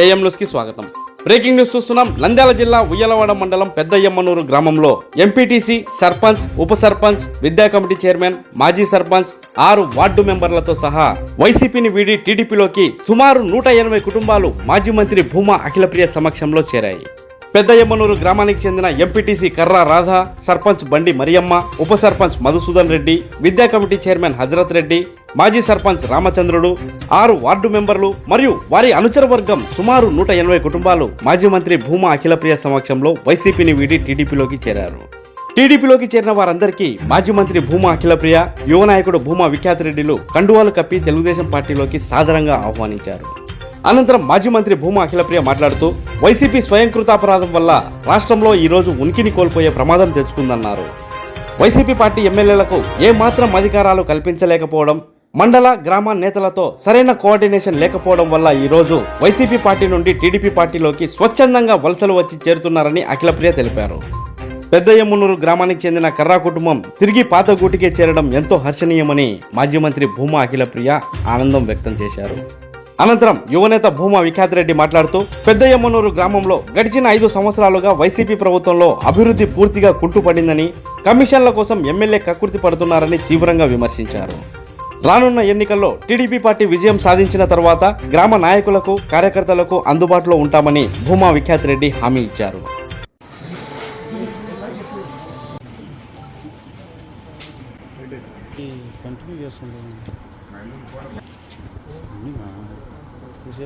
AM న్యూస్కి స్వాగతం. Breaking news చూస్తున్నాం. నంద్యాల జిల్లా ఉయ్యలవాడ మండలం పెద్దయ్యమ్మనూరు గ్రామంలో ఎంపీటీసీ సర్పంచ్ ఉప సర్పంచ్ విద్యా కమిటీ చైర్మన్ మాజీ సర్పంచ్ ఆరు వార్డు మెంబర్లతో సహా వైసీపీని వీడి టీడీపీలోకి సుమారు నూట ఎనభై కుటుంబాలు మాజీ మంత్రి భూమా అఖిలప్రియ సమక్షంలో చేరాయి. పెద్దయమ్మనూరు గ్రామానికి చెందిన ఎంపీటీసీ కర్రా రాధా సర్పంచ్ బండి మరియమ్మ ఉప సర్పంచ్ మధుసూదన్ రెడ్డి విద్యా కమిటీ చైర్మన్ హజరత్ రెడ్డి మాజీ సర్పంచ్ రామచంద్రుడు ఆరు వార్డు మెంబర్లు మరియు వారి అనుచర వర్గం సుమారు నూట ఎనభై కుటుంబాలు మాజీ మంత్రి భూమా అఖిలప్రియ సమక్షంలో వైసీపీని వీడి టీడీపీలోకి చేరారు. టీడీపీలోకి చేరిన వారందరికీ మాజీ మంత్రి భూమా అఖిలప్రియ యువ నాయకుడు భూమా విఖ్యాత్ రెడ్డిలు కండువాలు కప్పి తెలుగుదేశం పార్టీలోకి సాదరంగా ఆహ్వానించారు. అనంతరం మాజీ మంత్రి భూమా అఖిలప్రియ మాట్లాడుతూ వైసీపీ స్వయంకృతాపరాధం వల్ల రాష్ట్రంలో ఈరోజు ఉనికిని కోల్పోయే ప్రమాదం తెచ్చుకుందన్నారు. వైసీపీ పార్టీ ఎమ్మెల్యేలకు ఏమాత్రం అధికారాలు కల్పించలేకపోవడం మండల గ్రామ నేతలతో సరైన కోఆర్డినేషన్ లేకపోవడం వల్ల ఈరోజు వైసీపీ పార్టీ నుండి టీడీపీ పార్టీలోకి స్వచ్ఛందంగా వలసలు వచ్చి చేరుతున్నారని అఖిలప్రియ తెలిపారు. పెద్దయ్యమున్నూరు గ్రామానికి చెందిన కర్రా కుటుంబం తిరిగి పాత గూటికే చేరడం ఎంతో హర్షణీయమని మాజీ మంత్రి భూమా అఖిలప్రియ ఆనందం వ్యక్తం చేశారు. అనంతరం యువనేత భూమా విఖ్యాతిరెడ్డి మాట్లాడుతూ పెద్దయ్యమ్మనూరు గ్రామంలో గడిచిన ఐదు సంవత్సరాలుగా వైసీపీ ప్రభుత్వంలో అభివృద్ధి పూర్తిగా కుంటుపడిందని కమిషన్ల కోసం ఎమ్మెల్యే కకృతి పడుతున్నారని తీవ్రంగా విమర్శించారు. రానున్న ఎన్నికల్లో టీడీపీ పార్టీ విజయం సాధించిన తర్వాత గ్రామ నాయకులకు కార్యకర్తలకు అందుబాటులో ఉంటామని భూమా విఖ్యాతిరెడ్డి హామీ ఇచ్చారు. కంటిన్యూ చేసుకుంటాం అన్నీమా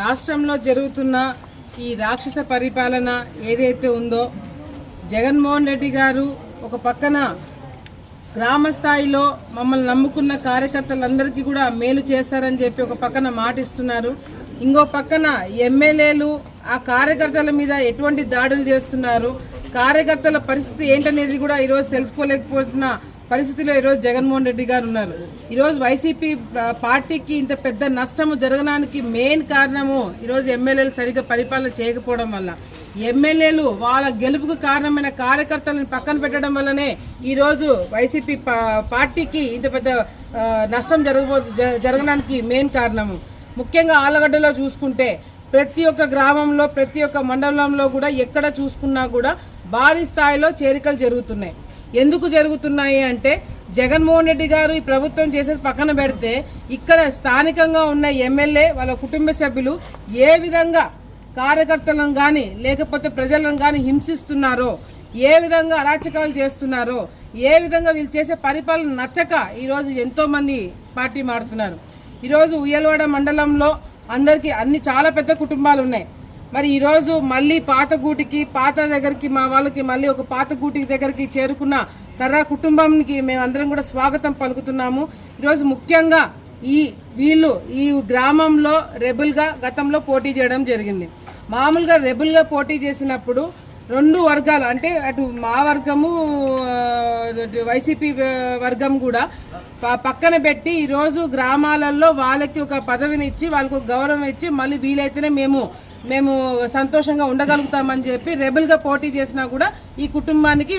రాష్ట్రంలో జరుగుతున్న ఈ రాక్షస పరిపాలన ఏదైతే ఉందో జగన్మోహన్ రెడ్డి గారు ఒక పక్కన గ్రామ స్థాయిలో మమ్మల్ని నమ్ముకున్న కార్యకర్తలందరికీ కూడా మేలు చేస్తారని చెప్పి ఒక పక్కన మాటిస్తున్నారు. ఇంకో పక్కన ఎమ్మెల్యేలు ఆ కార్యకర్తల మీద ఎటువంటి దాడులు చేస్తున్నారు? కార్యకర్తల పరిస్థితి ఏంటనేది కూడా ఈరోజు తెలుసుకోలేకపోతున్న పరిస్థితిలో ఈరోజు జగన్మోహన్ రెడ్డి గారు ఉన్నారు. ఈరోజు వైసీపీ పార్టీకి ఇంత పెద్ద నష్టము జరగడానికి మెయిన్ కారణము ఈరోజు ఎమ్మెల్యేలు సరిగ్గా పరిపాలన చేయకపోవడం వల్ల. ఎమ్మెల్యేలు వాళ్ళ గెలుపుకు కారణమైన కార్యకర్తలను పక్కన పెట్టడం వల్లనే ఈరోజు వైసీపీ పార్టీకి ఇంత పెద్ద నష్టం జరగబో జ- జరగడానికి మెయిన్ కారణము. ముఖ్యంగా ఆలగడ్డలో చూసుకుంటే ప్రతి ఒక్క గ్రామంలో ప్రతి ఒక్క మండలంలో కూడా ఎక్కడ చూసుకున్నా కూడా భారీ స్థాయిలో చేరికలు జరుగుతున్నాయి. ఎందుకు జరుగుతున్నాయి అంటే జగన్మోహన్ రెడ్డి గారు ఈ ప్రభుత్వం చేసేది పక్కన పెడితే ఇక్కడ స్థానికంగా ఉన్న ఎమ్మెల్యే వాళ్ళ కుటుంబ సభ్యులు ఏ విధంగా కార్యకర్తలను కానీ లేకపోతే ప్రజలను కానీ హింసిస్తున్నారో ఏ విధంగా అరాచకాలు చేస్తున్నారో ఏ విధంగా వీళ్ళు చేసే పరిపాలన నచ్చక ఈరోజు ఎంతోమంది పార్టీ మారుతున్నారు. ఈరోజు ఉయ్యలవాడ మండలంలో అందరికీ అన్ని చాలా పెద్ద కుటుంబాలు ఉన్నాయి. మరి ఈరోజు మళ్ళీ పాత గూటికి పాత దగ్గరికి మా వాళ్ళకి మళ్ళీ ఒక పాత గూటి దగ్గరికి చేరుకున్న తర్రా కుటుంబానికి మేమందరం కూడా స్వాగతం పలుకుతున్నాము. ఈరోజు ముఖ్యంగా ఈ వీళ్ళు ఈ గ్రామంలో రెబుల్గా గతంలో పోటీ చేయడం జరిగింది. మామూలుగా రెబుల్గా పోటీ చేసినప్పుడు రెండు వర్గాలు అంటే అటు మా వర్గము వైసీపీ వర్గం కూడా పక్కన పెట్టి ఈరోజు గ్రామాలలో వాళ్ళకి ఒక పదవిని ఇచ్చి వాళ్ళకు గౌరవం ఇచ్చి మళ్ళీ వీలైతేనే మేము మేము సంతోషంగా ఉండగలుగుతామని చెప్పి రెబల్గా పోటీ చేసినా కూడా ఈ కుటుంబానికి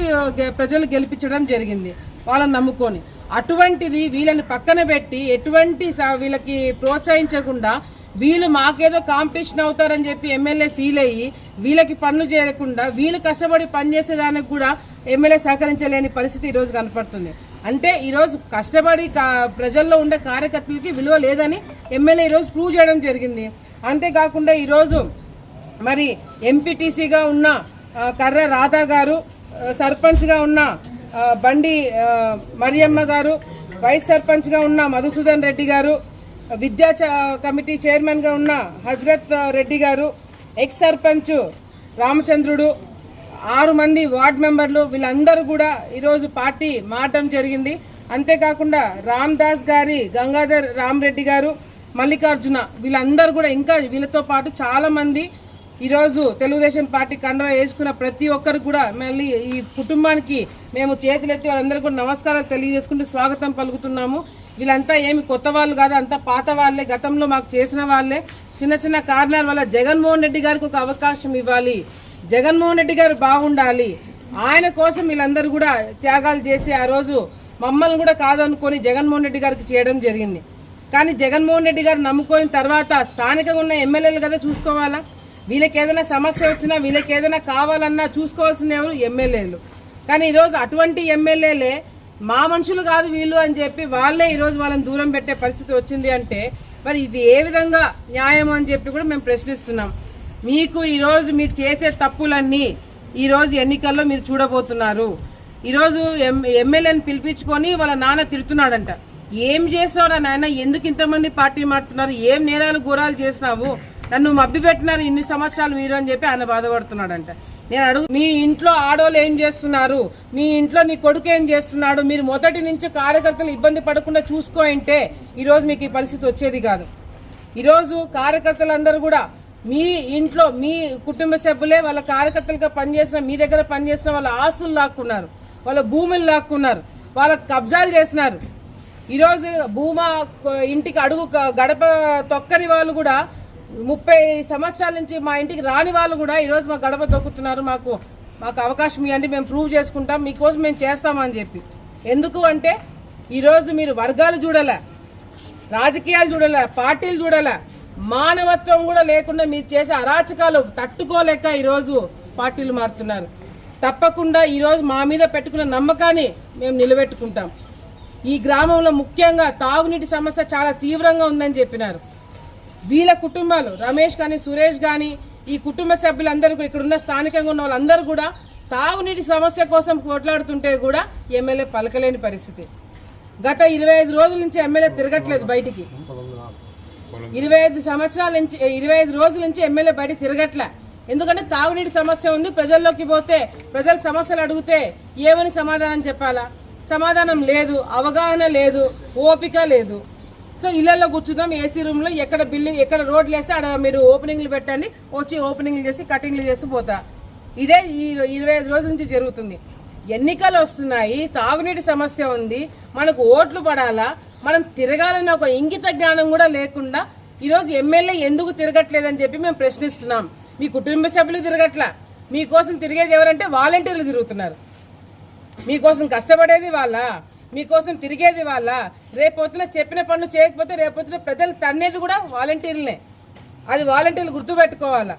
ప్రజలు గెలిపించడం జరిగింది వాళ్ళని నమ్ముకొని. అటువంటిది వీళ్ళని పక్కన పెట్టి ఎటువంటి వీళ్ళకి ప్రోత్సహించకుండా వీళ్ళు మాకేదో కాంపిటీషన్ అవుతారని చెప్పి ఎమ్మెల్యే ఫీల్ అయ్యి వీళ్ళకి పనులు చేయకుండా వీళ్ళు కష్టపడి పనిచేసేదానికి కూడా ఎమ్మెల్యే సహకరించలేని పరిస్థితి ఈరోజు కనపడుతుంది. అంటే ఈరోజు కష్టపడి ప్రజల్లో ఉండే కార్యకర్తలకి విలువ లేదని ఎమ్మెల్యే ఈరోజు ప్రూవ్ చేయడం జరిగింది. అంతేకాకుండా ఈరోజు మరి ఎంపీటీసీగా ఉన్న కర్ర రాధా గారు సర్పంచ్గా ఉన్న బండి మరియమ్మ గారు వైస్ సర్పంచ్గా ఉన్న మధుసూదన్ రెడ్డి గారు విద్యా చ- కమిటీ చైర్మన్గా ఉన్న హజరత్ రెడ్డి గారు ఎక్స్ సర్పంచ్ రామచంద్రుడు ఆరు మంది వార్డ్ మెంబర్లు వీళ్ళందరూ కూడా ఈరోజు పార్టీ మారటం జరిగింది. అంతేకాకుండా రామ్ దాస్ గారి గంగాధర్ రామరెడ్డి గారు మల్లికార్జున వీళ్ళందరూ కూడా ఇంకా వీళ్ళతో పాటు చాలామంది ఈరోజు తెలుగుదేశం పార్టీ కండవ వేసుకున్న ప్రతి ఒక్కరు కూడా మళ్ళీ ఈ కుటుంబానికి మేము చేతులెత్తి వాళ్ళందరూ కూడా నమస్కారాలు తెలియజేసుకుంటూ స్వాగతం పలుకుతున్నాము. వీళ్ళంతా ఏమి కొత్త వాళ్ళు కాదు అంతా పాత వాళ్ళే. గతంలో మాకు చేసిన వాళ్ళే. చిన్న చిన్న కారణాల వల్ల జగన్మోహన్ రెడ్డి గారికి ఒక అవకాశం ఇవ్వాలి. జగన్మోహన్ రెడ్డి గారు బాగుండాలి. ఆయన కోసం వీళ్ళందరూ కూడా త్యాగాలు చేసి ఆ రోజు మమ్మల్ని కూడా కాదనుకొని జగన్మోహన్ రెడ్డి గారికి చేయడం జరిగింది. కానీ జగన్మోహన్ రెడ్డి గారు నమ్ముకొని తర్వాత స్థానికంగా ఉన్న ఎమ్మెల్యేలు కదా చూసుకోవాలా? వీళ్ళకి ఏదైనా సమస్య వచ్చినా వీళ్ళకి ఏదైనా కావాలన్నా చూసుకోవాల్సింది ఎవరు? ఎమ్మెల్యేలు. కానీ ఈరోజు అటువంటి ఎమ్మెల్యేలే మా మనుషులు కాదు వీళ్ళు అని చెప్పి వాళ్ళే ఈరోజు వాళ్ళని దూరం పెట్టే పరిస్థితి వచ్చింది అంటే మరి ఇది ఏ విధంగా న్యాయం అని చెప్పి కూడా మేము ప్రశ్నిస్తున్నాం. మీకు ఈరోజు మీరు చేసే తప్పులన్నీ ఈరోజు ఎన్నికల్లో మీరు చూడబోతున్నారు. ఈరోజు ఎం ఎమ్మెల్యేని పిలిపించుకొని వాళ్ళ నాన్న తిడుతున్నాడంట. ఏం చేస్తావురా నాయన? ఎందుకు ఇంతమంది పార్టీ మారుతున్నారు? ఏం నేరాలు ఘోరాలు చేసినావు? నన్ను మబ్బి పెట్టినారు ఇన్ని సంవత్సరాలు మీరు అని చెప్పి ఆయన బాధపడుతున్నాడంట. నేను అడుగు మీ ఇంట్లో ఆడోళ్ళు ఏం చేస్తున్నారు? మీ ఇంట్లో నీ కొడుకు ఏం చేస్తున్నాడు? మీరు మొదటి నుంచి కార్యకర్తలు ఇబ్బంది పడకుండా చూసుకో అంటే ఈరోజు మీకు ఈ పరిస్థితి వచ్చేది కాదు. ఈరోజు కార్యకర్తలందరూ కూడా మీ ఇంట్లో మీ కుటుంబ సభ్యులే వాళ్ళ కార్యకర్తలుగా పనిచేసిన మీ దగ్గర పనిచేసిన వాళ్ళ ఆస్తులు లాక్కున్నారు వాళ్ళ భూములు లాక్కున్నారు వాళ్ళ కబ్జాలు చేసినారు. ఈరోజు భూమా ఇంటికి అడుగు గడప తొక్కని వాళ్ళు కూడా ముప్పై సంవత్సరాల నుంచి మా ఇంటికి రాని వాళ్ళు కూడా ఈరోజు మా గడప తొక్కుతున్నారు. మాకు మాకు అవకాశం ఇవ్వండి మేము ప్రూవ్ చేసుకుంటాం మీకోసం మేము చేస్తామని చెప్పి. ఎందుకు అంటే ఈరోజు మీరు వర్గాలు చూడాల రాజకీయాలు చూడాల పార్టీలు చూడాల మానవత్వం కూడా లేకుండా మీరు చేసే అరాచకాలు తట్టుకోలేక ఈరోజు పార్టీలు మారుతున్నారు. తప్పకుండా ఈరోజు మా మీద పెట్టుకున్న నమ్మకాన్ని మేము నిలబెట్టుకుంటాం. ఈ గ్రామంలో ముఖ్యంగా తాగునీటి సమస్య చాలా తీవ్రంగా ఉందని చెప్పినారు. వీళ్ళ కుటుంబాలు రమేష్ కానీ సురేష్ కానీ ఈ కుటుంబ సభ్యులందరూ ఇక్కడ ఉన్న స్థానికంగా ఉన్న వాళ్ళందరూ కూడా తాగునీటి సమస్య కోసం పోట్లాడుతుంటే కూడా ఎమ్మెల్యే పలకలేని పరిస్థితి. గత ఇరవై ఐదు రోజుల నుంచి ఎమ్మెల్యే తిరగట్లేదు బయటికి. ఇరవై ఐదు సంవత్సరాల నుంచి ఇరవై ఐదు రోజుల నుంచి ఎమ్మెల్యే బయట తిరగట్లే. ఎందుకంటే తాగునీటి సమస్య ఉంది ప్రజల్లోకి పోతే ప్రజల సమస్యలు అడిగితే ఏమని సమాధానం చెప్పాలా? సమాధానం లేదు అవగాహన లేదు ఓపిక లేదు. సో ఇళ్ళలో కూర్చుందాం ఏసీ రూమ్లో ఎక్కడ బిల్డింగ్ ఎక్కడ రోడ్లు వేస్తే అక్కడ మీరు ఓపెనింగ్లు పెట్టండి వచ్చి ఓపెనింగ్లు చేసి కటింగ్లు చేసి పోతా. ఇదే ఈ ఇరవై ఐదు రోజుల నుంచి జరుగుతుంది. ఎన్నికలు వస్తున్నాయి తాగునీటి సమస్య ఉంది మనకు ఓట్లు పడాలా మనం తిరగాలన్న ఒక ఇంగిత జ్ఞానం కూడా లేకుండా ఈరోజు ఎమ్మెల్యే ఎందుకు తిరగట్లేదని చెప్పి మేము ప్రశ్నిస్తున్నాం. మీ కుటుంబ సభ్యులు తిరగట్లా మీకోసం తిరిగేది ఎవరంటే వాలంటీర్లు తిరుగుతున్నారు. మీకోసం కష్టపడేది వాళ్ళ మీకోసం తిరిగేది వాళ్ళ. రేపొద్దున చెప్పిన పనులు చేయకపోతే రేపొద్దున ప్రజలు తన్నేది కూడా వాలంటీర్లనే. అది వాలంటీర్లు గుర్తుపెట్టుకోవాలా.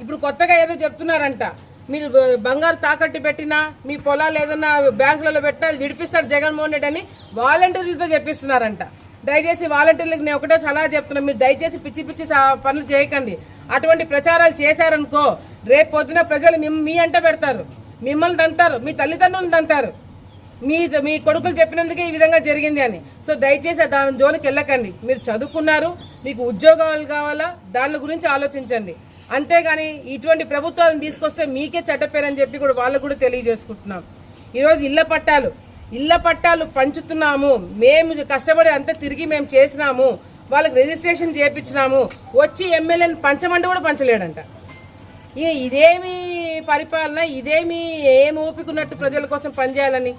ఇప్పుడు కొత్తగా ఏదో చెప్తున్నారంట. మీరు బంగారు తాకట్టు పెట్టినా మీ పొలాలు ఏదన్నా బ్యాంకులలో పెట్టినా అది జగన్మోహన్ రెడ్డి అని వాలంటీర్లతో చెప్పిస్తున్నారంట. దయచేసి వాలంటీర్లకు నేను ఒకటే సలహా చెప్తున్నాను మీరు దయచేసి పిచ్చి పిచ్చి పనులు చేయకండి. అటువంటి ప్రచారాలు చేశారనుకో రేపు పొద్దున ప్రజలు మీ అంట పెడతారు. మిమ్మల్ని అంటారు మీ తల్లిదండ్రులను అంటారు మీ మీ కొడుకులు చెప్పినందుకే ఈ విధంగా జరిగింది అని. సో దయచేసి దాని జోలికి వెళ్ళకండి. మీరు చదువుకున్నారు మీకు ఉద్యోగాలు కావాలా దాని గురించి ఆలోచించండి. అంతేగాని ఇటువంటి ప్రభుత్వాలను తీసుకొస్తే మీకే చట్టపేరని చెప్పి కూడా వాళ్ళకు కూడా తెలియజేసుకుంటున్నాం. ఈరోజు ఇళ్ళ పట్టాలు ఇళ్ళ పట్టాలు పంచుతున్నాము. మేము కష్టపడి అంతా తిరిగి మేము చేసినాము. వాళ్ళకి రిజిస్ట్రేషన్ చేయించినాము వచ్చి ఎమ్మెల్యేని పంచమంటే కూడా పంచలేడంట. ఈ ఇదేమి పరిపాలన ఇదేమి ఏం ఓపికన్నట్టు ప్రజల కోసం పనిచేయాలని?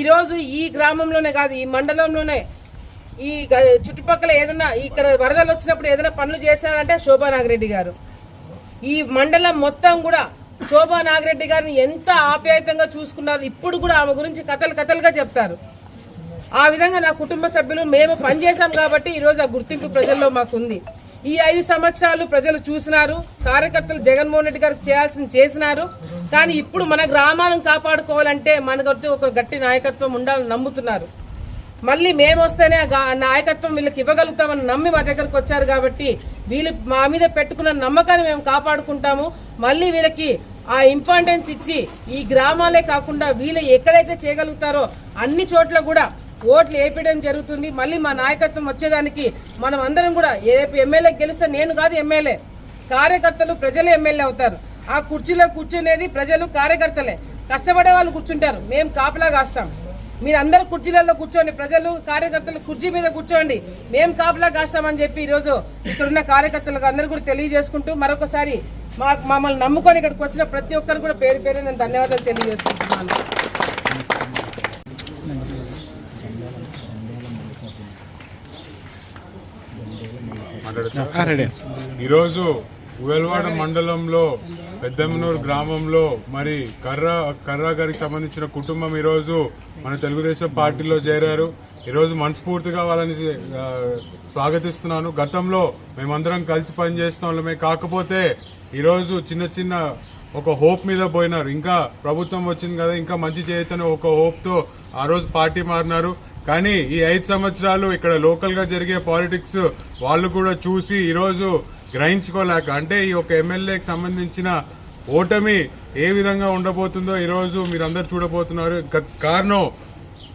ఈరోజు ఈ గ్రామంలోనే కాదు ఈ మండలంలోనే ఈ చుట్టుపక్కల ఏదైనా ఇక్కడ వరదలు వచ్చినప్పుడు ఏదైనా పనులు చేశారంటే శోభా నాగిరెడ్డి గారు. ఈ మండలం మొత్తం కూడా శోభా నాగిరెడ్డి గారిని ఎంత ఆప్యాయతంగా చూసుకున్నారు ఇప్పుడు కూడా ఆమె గురించి కథలు కథలుగా చెప్తారు. ఆ విధంగా నా కుటుంబ సభ్యులు మేము పనిచేసాం కాబట్టి ఈరోజు ఆ గుర్తింపు ప్రజల్లో మాకుంది. ఈ ఐదు సంవత్సరాలు ప్రజలు చూసినారు కార్యకర్తలు జగన్మోహన్ రెడ్డి గారికి చేయాల్సింది చేసినారు. కానీ ఇప్పుడు మన గ్రామాలను కాపాడుకోవాలంటే మనకు ఒక గట్టి నాయకత్వం ఉండాలని నమ్ముతున్నారు. మళ్ళీ మేము వస్తేనే నాయకత్వం వీళ్ళకి ఇవ్వగలుగుతామని నమ్మి మా దగ్గరకు వచ్చారు కాబట్టి వీళ్ళు మా మీద పెట్టుకున్న నమ్మకాన్ని మేము కాపాడుకుంటాము. మళ్ళీ వీళ్ళకి ఆ ఇంపార్టెన్స్ ఇచ్చి ఈ గ్రామాలే కాకుండా వీళ్ళు ఎక్కడైతే చేయగలుగుతారో అన్ని చోట్ల కూడా ఓట్లు వేపించడం జరుగుతుంది? మళ్ళీ మా నాయకత్వం వచ్చేదానికి మనం అందరం కూడా రేపు ఎమ్మెల్యే గెలిస్తే నేను కాదు ఎమ్మెల్యే. కార్యకర్తలు ప్రజలు ఎమ్మెల్యే అవుతారు. ఆ కుర్చీలో కూర్చునేది ప్రజలు కార్యకర్తలే. కష్టపడే వాళ్ళు కూర్చుంటారు. మేము కాపలా కాస్తాం. మీరు అందరు కుర్చీలలో కూర్చోండి. ప్రజలు కార్యకర్తలు కుర్చీ మీద కూర్చోండి. మేము కాపలా కాస్తామని చెప్పి ఈరోజు ఇక్కడున్న కార్యకర్తలకు అందరూ కూడా తెలియజేసుకుంటూ మరొకసారి మా మమ్మల్ని నమ్ముకొని ఇక్కడికి వచ్చిన ప్రతి ఒక్కరు కూడా పేరు పేరు నేను ధన్యవాదాలు తెలియజేసుకుంటున్నాను. ఈరోజు ఉయల్వాడ మండలంలో పెద్దమ్మనూరు గ్రామంలో మరి కర్ర కర్రా గారికి సంబంధించిన కుటుంబం ఈరోజు మన తెలుగుదేశం పార్టీలో చేరారు. ఈరోజు మనస్ఫూర్తిగా వాళ్ళని స్వాగతిస్తున్నాను. గతంలో మేమందరం కలిసి పనిచేసిన వాళ్ళమే. కాకపోతే ఈరోజు చిన్న చిన్న ఒక హోప్ మీద పోయినారు. ఇంకా ప్రభుత్వం వచ్చింది కదా ఇంకా మంచి చేయొచ్చని ఒక హోప్తో ఆ రోజు పార్టీ మారినారు. కానీ ఈ ఐదు సంవత్సరాలు ఇక్కడ లోకల్గా జరిగే పాలిటిక్స్ వాళ్ళు కూడా చూసి ఈరోజు గ్రహించుకోలేక అంటే ఈ ఒక ఎమ్మెల్యేకి సంబంధించిన ఓటమి ఏ విధంగా ఉండబోతుందో ఈరోజు మీరందరూ చూడబోతున్నారు. గ- కారణం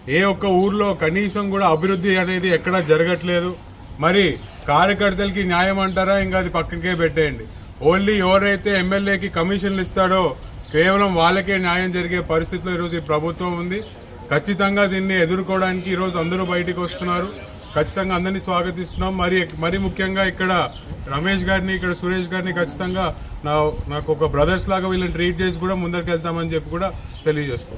ఏ ఒక్క ఊర్లో కనీసం కూడా అభివృద్ధి అనేది ఎక్కడా జరగట్లేదు. మరి కార్యకర్తలకి న్యాయం అంటారా? ఇంకా అది పక్కకే పెట్టేయండి. ఓన్లీ ఎవరైతే ఎమ్మెల్యేకి కమిషన్లు ఇస్తాడో కేవలం వాళ్ళకే న్యాయం జరిగే పరిస్థితిలో ఈరోజు ఈ ప్రభుత్వం ఉంది. ఖచ్చితంగా దీన్ని ఎదుర్కోవడానికి ఈరోజు అందరూ బయటికి వస్తున్నారు. ఖచ్చితంగా అందరినీ స్వాగతిస్తున్నాం. మరి మరి ముఖ్యంగా ఇక్కడ రమేష్ గారిని ఇక్కడ సురేష్ గారిని ఖచ్చితంగా నా నాకు ఒక బ్రదర్స్ లాగా వీళ్ళని ట్రీట్ చేసి కూడా ముందరికి వెళ్తామని చెప్పి కూడా తెలియజేసుకో